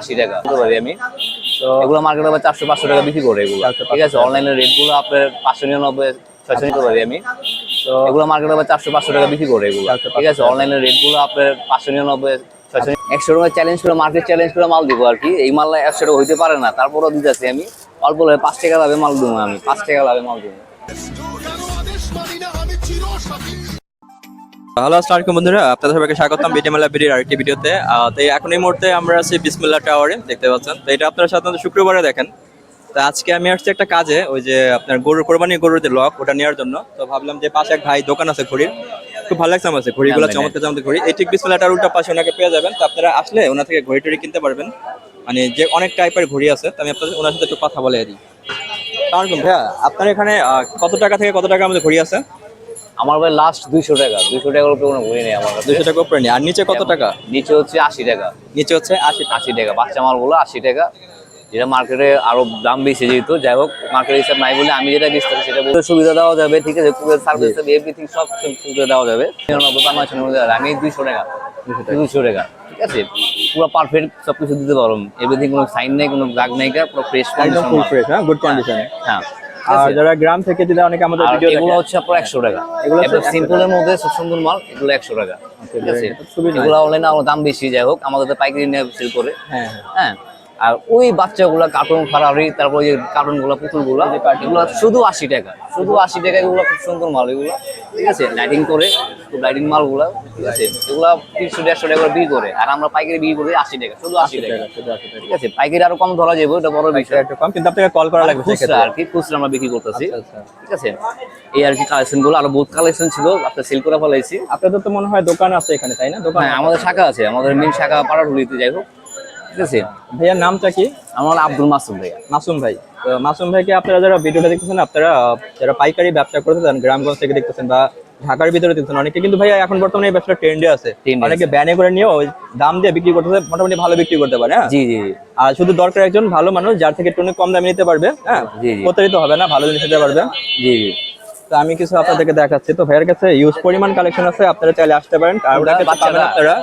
আশি টাকা। বলতে পারি আমি? তো এগুলো মার্কেটে আবার চারশো পাঁচশো টাকা বিক্রি করে এগুলো। ঠিক আছে? অনলাইনের রেটগুলো আপনার পাঁচশো নিরানব্বই ছয়শো নিতে পারি আমি। তো এগুলো মার্কেটে আবার চারশো পাঁচশো টাকা বিক্রি করে এগুলো। ঠিক আছে? অনলাইনের রেটগুলো আপনার পাঁচশো নিরানব্বই ছয়শো একশো টাকা চ্যালেঞ্জ করে মার্কেট চ্যালেঞ্জ করে মাল দিব আর কি। এই মাল একশো টাকা হইতে পারে না তারপরও দিতেছি আমি। অল্প হলে পাঁচ টাকা লাভে মাল দেবো আমি পাঁচ টাকা লাভে মাল দেবো। হ্যালো আসসালামাইকুম বন্ধুরা। আপনাদের সবাইকে স্বাগতম বিডিএম লাইব্রেরির আরেকটি ভিডিওতে। তো এখন এই মুহূর্তে আমরা আছি বিসমিল্লা টাওয়ারে দেখতে পাচ্ছেন। তো এটা আপনারা সাধারণত শুক্রবারে দেখেন। তো আজকে আমি আসছি একটা কাজে ওই যে আপনার গরুর কোরবানি গরুর যে লক ওটা নেওয়ার জন্য। তো ভাবলাম যে পাশে এক ভাই দোকান আছে ঘড়ির। খুব ভালো লাগছে আমার কাছে ঘড়িগুলো হ্যাঁ, চমৎকার চমৎকার ঘড়ি। এই ঠিক বিসমিল্লা টাওয়ার উল্টা পাশে ওনাকে পেয়ে যাবেন। তো আপনারা আসলে ওনা থেকে ঘড়ি টড়ি কিনতে পারবেন। মানে যে অনেক টাইপের ঘড়ি আছে তো আমি আপনাদের ওনার সাথে একটু কথা বলে দিই। কারণ ভাইয়া আপনার এখানে কত টাকা থেকে কত টাকা আমাদের ঘড়ি আছে? আমার ভাই লাস্ট দুইশো টাকা। দুইশো টাকার উপরে কোনো ঘুরি নেই আমার কাছে। দুশো টাকা উপরে নেই। আর নিচে কত টাকা? নিচে হচ্ছে আশি টাকা। নিচে হচ্ছে আশি আশি টাকা। বাচ্চা মালগুলো আশি টাকা। যেটা মার্কেটে আরও দাম বেশি যেহেতু। যাই হোক মার্কেট হিসাব নাই বলে আমি যেটা বেচতে পারি সেটা বলতে সুবিধা দেওয়া যাবে ঠিক আছে? কুকের সার্ভিস এভরিথিং সব সুবিধা দেওয়া যাবে। আমি দুইশো টাকা। দুইশো টাকা। ঠিক আছে? পুরো পারফেক্ট সব কিছু দিতে পারো এভরিথিং কোনো সাইন নেই কোনো দাগ নেই পুরো ফ্রেশ ফুল ফ্রেশ হ্যাঁ? গুড কন্ডিশন হ্যাঁ। আর যারা গ্রাম থেকে যদি অনেকে আমাদের ভিডিও এগুলো হচ্ছে আপনার একশো টাকা। এগুলো সব সিম্পলের মধ্যে খুব সুন্দর মাল এগুলো একশো টাকা। ঠিক আছে। এগুলো অনলাইনে আরও দাম বেশি যাই হোক আমাদের তো পাইকারি নিয়ে সেল করে। হ্যাঁ। হ্যাঁ। আর ওই বাচ্চাগুলো কার্টুন ফারারি তারপর যে গুলো পুতুলগুলো এগুলো শুধু আশি টাকা। শুধু আশি টাকা এগুলো খুব সুন্দর মাল এগুলো ঠিক আছে? লাইটিং করে লাইটিং মালগুলো ঠিক আছে? এগুলো তিনশো দেড়শো টাকা করে বিক্রি করে আর আমরা পাইকারি বিক্রি করি আশি টাকা শুধু আশি টাকা। ঠিক আছে? পাইকারি আরও কম ধরা যাবে ওটা বড় বিষয়। একটু কম কিন্তু আপনাকে কল করা লাগবে খুচরা আর কি খুচরা আমরা বিক্রি করতেছি। আচ্ছা, আচ্ছা। ঠিক আছে? এই আর কি কালেকশনগুলো আরও বহুত কালেকশন ছিল আপনার সেল করে ফেলাইছি। আপনাদের তো মনে হয় দোকান আছে এখানে তাই না? দোকান হ্যাঁ আমাদের শাখা আছে আমাদের মেন শাখা পাড়াঢুলিতে যাই হোক। ঠিক আছে? ভাইয়ার নামটা কি? আমার আব্দুল মাসুম ভাইয়া। মাসুম ভাই। মাসুম ভাইকে আপনারা যারা ভিডিওটা দেখতেছেন আপনারা যারা পাইকারি ব্যবসা করতে চান গ্রামগঞ্জ থেকে দেখতেছেন বা ঢাকার ভিতরে দেখতেছেন অনেকে কিন্তু ভাইয়া এখন বর্তমানে এই ব্যবসা ট্রেন্ডে আছে। অনেকে ব্যানে করে নিয়েও ওই দাম দিয়ে বিক্রি করতে মোটামুটি ভালো বিক্রি করতে পারে হ্যাঁ? জি জি আর শুধু দরকার একজন ভালো মানুষ যার থেকে একটু কম দামে নিতে পারবে হ্যাঁ। প্রতারিত হবে না ভালো জিনিস নিতে পারবে। জি জি। তো আমি কিছু আপনাদেরকে দেখাচ্ছি। তো ভাইয়ের কাছে ইউজ পরিমাণ কালেকশন আছে আপনারা চাইলে আসতে পারেন। আর ওটাকে বাচ্চারা- আপনারা।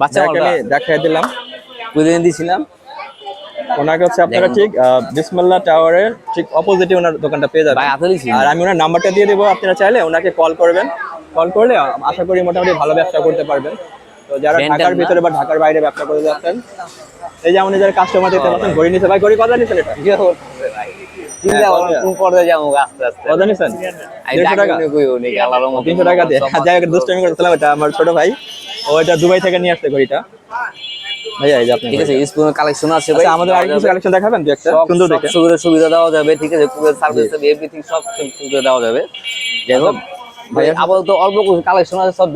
বাচ্চা দেখাই দিলাম। বুঝে দিয়েছিলাম ওনাকে হচ্ছে আপনারা ঠিক বিসমুল্লাহ টাওয়ারের ঠিক অপোজিটে ওনার দোকানটা পেয়ে যাবেন। ভাই আর আমি ওনার নাম্বারটা দিয়ে দেবো আপনারা চাইলে ওনাকে কল করবেন। কল করলে আশা করি মোটামুটি ভালো ব্যবসা করতে পারবেন। তো যারা ঢাকার ভিতরে বা ঢাকার বাইরে ব্যবসা করতে যাচ্ছেন এই যেমন যারা কাস্টমার দেখতে পাচ্ছেন ঘড়ি নিতে ভাই ঘড়ি কত নিচ্ছেন এটা? হ্যাঁ, করো তিনশো টাকা? দিয়ে। যাই দুষ্টামি করতেছিলাম এটা আমার ছোট ভাই। ও এটা দুবাই থেকে নিয়ে আসছে ঘড়িটা। ঠিক আছে স্পুন কালেকশন আছে ভাই। আচ্ছা, আমাদের কালেকশন দেখাবেন? দু একটা? সব সুন্দর দেখে। সুবিধা সুবিধা দেওয়া যাবে ঠিক আছে? সার্ভিস এভরিথিং সব সুবিধা দেওয়া যাবে। যাই হোক। আপাতত অল্প কিছু কালেকশন আছে সব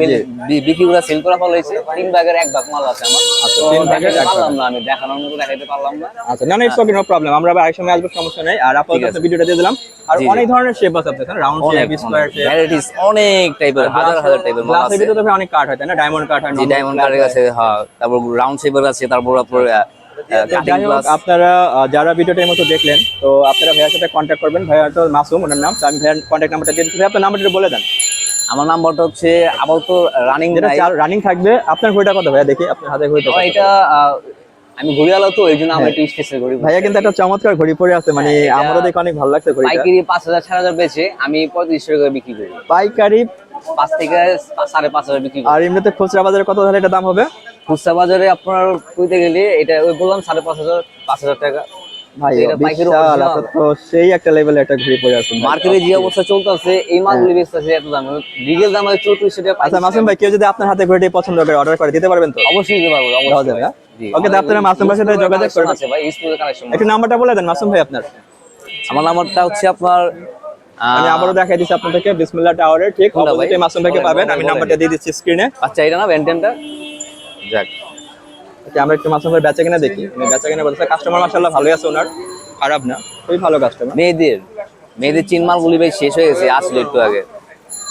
বিক্রি করে সেল করা ফেলাইছে তিন ভাগের এক ভাগ মাল আছে আমার। আচ্ছা, তিন ভাগের এক ভাগ। না আমি দেখানোর মতো দেখাইতে পারলাম না। আচ্ছা না না ইটস ওকে নো প্রবলেম আমরা আবার সময় আসব সমস্যা নেই। আর আপাতত ভিডিওটা দিয়ে দিলাম। আর। অনেক ধরনের শেপ আছে আপনার রাউন্ড অনেক শেপ স্কয়ার শেপ ভ্যারাইটিস অনেক টাইপের হাজার হাজার টাইপের মাল আছে। তো অনেক কাঠ হয় তাই না? ডায়মন্ড কাঠ হয় জি ডায়মন্ড আছে হ্যাঁ। তারপর রাউন্ড শেপের আছে তারপর আপনার কাটিং যাই হোক আপনারা যারা ভিডিওটা এই মতো দেখলেন তো আপনারা ভাইয়ার সাথে কন্ট্যাক্ট করবেন। ভাইয়া তো মাসুম ওনার নাম। তো আমি ভাইয়ার কন্ট্যাক্ট নাম্বারটা দিয়ে দিচ্ছি। আপনার নাম্বারটা বলে দেন। আমার নাম্বারটা হচ্ছে আপাতত রানিং রানিং থাকবে আপনার ঘড়িটা কত ভাইয়া? দেখি আপনার হাতে ঘড়িটা এটা আমি ঘুরিয়ালো তো এই জন্য আমি একটু স্টেশন করি ভাইয়া কিন্তু একটা চমৎকার ঘড়ি পরে আছে মানে হ্যাঁ, আমারও দেখে অনেক ভালো লাগছে ঘড়িটা। পাইকারি পাঁচ হাজার ছয় হাজার বেচে আমি পঁয়ত্রিশশো টাকা বিক্রি করি। পাইকারি পাঁচ থেকে সাড়ে পাঁচ হাজার বিক্রি করি। আর এমনিতে খুচরা বাজারে কত তাহলে এটা দাম হবে? খুচরা বাজারে আপনার কইতে গেলে এটা ওই বললাম সাড়ে পাঁচ হাজার পাঁচ হাজার টাকা। ভাই। তো সেই একটা লেভেলে একটা ঘড়ি পরে আছেন মার্কেটে যে অবস্থা চলতেছে এই মালগুলি বেচতেছে এত দাম। চৌত্রিশশো টাকা আচ্ছা মাসুম ভাই কেউ যদি আপনার হাতে ঘড়িটি পছন্দ করে অর্ডার করে দিতে পারবেন তো? অবশ্যই দিতে পারব অবশ্যই। যাবে, ভাই। হ্যাঁ? আপনারা মাসুম ভাইয়ের সাথে যোগাযোগ করবেন। ভাই স্কুলের একটু নাম্বারটা বলে দেন মাসুম ভাই আপনার। আমার নাম্বারটা হচ্ছে আপনার আমি আবারও দেখাই দিচ্ছি আপনাদেরকে বিসমিল্লাহ টাওয়ারের ঠিক ভাই? অপোজিটে মাসুম ভাইকে পাবেন। আমি নাম্বারটা দিয়ে দিচ্ছি স্ক্রিনে আচ্ছা এটা না বেন্টেনটা যাক। আমরা একটু মাসুম ভাই বেচা কিনা দেখি। বেচা কিনা বলতেছে কাস্টমার মাশাআল্লাহ ভালোই আছে ওনার। খারাপ না খুবই ভালো কাস্টমার মেয়েদের মেয়েদের চিনমাল গুলি ভাই শেষ হয়ে গেছে আসলে একটু আগে।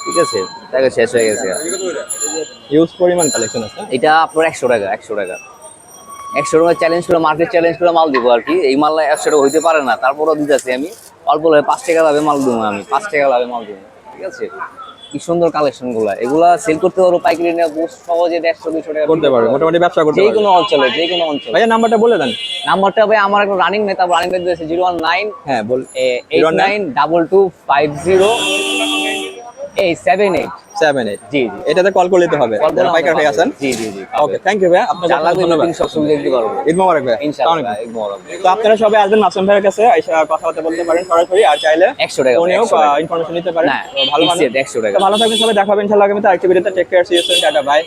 ঠিক আছে? তাকে শেষ হয়ে গেছে। ইউজ পরিমাণ কালেকশন আছে। এটা আপনার একশো টাকা একশো টাকা। একশো টাকা চ্যালেঞ্জ করে মার্কেট চ্যালেঞ্জ করে মাল দিব আর কি। এই মাল একশো টাকা হইতে পারে না তারপরও দিতেছি আমি। অল্প পাঁচ টাকা লাভে মাল দেবো আমি পাঁচ টাকা লাভে মাল দেবো। ঠিক আছে? কি সুন্দর কালেকশনগুলা। এগুলা সেল করতে পারো পাইকারি নিয়ে সহজে দেড়শো দুশো টাকা করতে পারবে মোটামুটি ব্যবসা করতে যে কোনো অঞ্চলে যে কোনো অঞ্চলে। ভাইয়া নাম্বারটা বলে দেন। নাম্বারটা ভাই আমার একটা রানিং নেতা রানিং নেতা দিয়েছে জিরো ওয়ান নাইন হ্যাঁ বল eight nine double two five zero এই সেভেন এইট সেভেন এইট জি জি। এটাতে কল করে নিতে হবে। যারা পাইকার ভাই আছেন। জি জি জি ওকে থ্যাংক ইউ ভাইয়া। আপনাকে আল্লাহ ধন্যবাদ। পারব ঈদ মোবারক ভাই ইনশাআল্লাহ ঈদ মোবারক তো আপনারা সবাই আসবেন মাসুম ভাইয়ের কাছে এসে কথাবার্তা বলতে পারেন সরাসরি আর চাইলে একশো টাকা উনিও 100 ইনফরমেশন নিতে পারেন। ভালো মানে একশো টাকা। ভালো থাকবেন সবাই দেখা হবে ইনশাআল্লাহ আগামীতে আরেকটি ভিডিওতে। Take care see you soon tata bye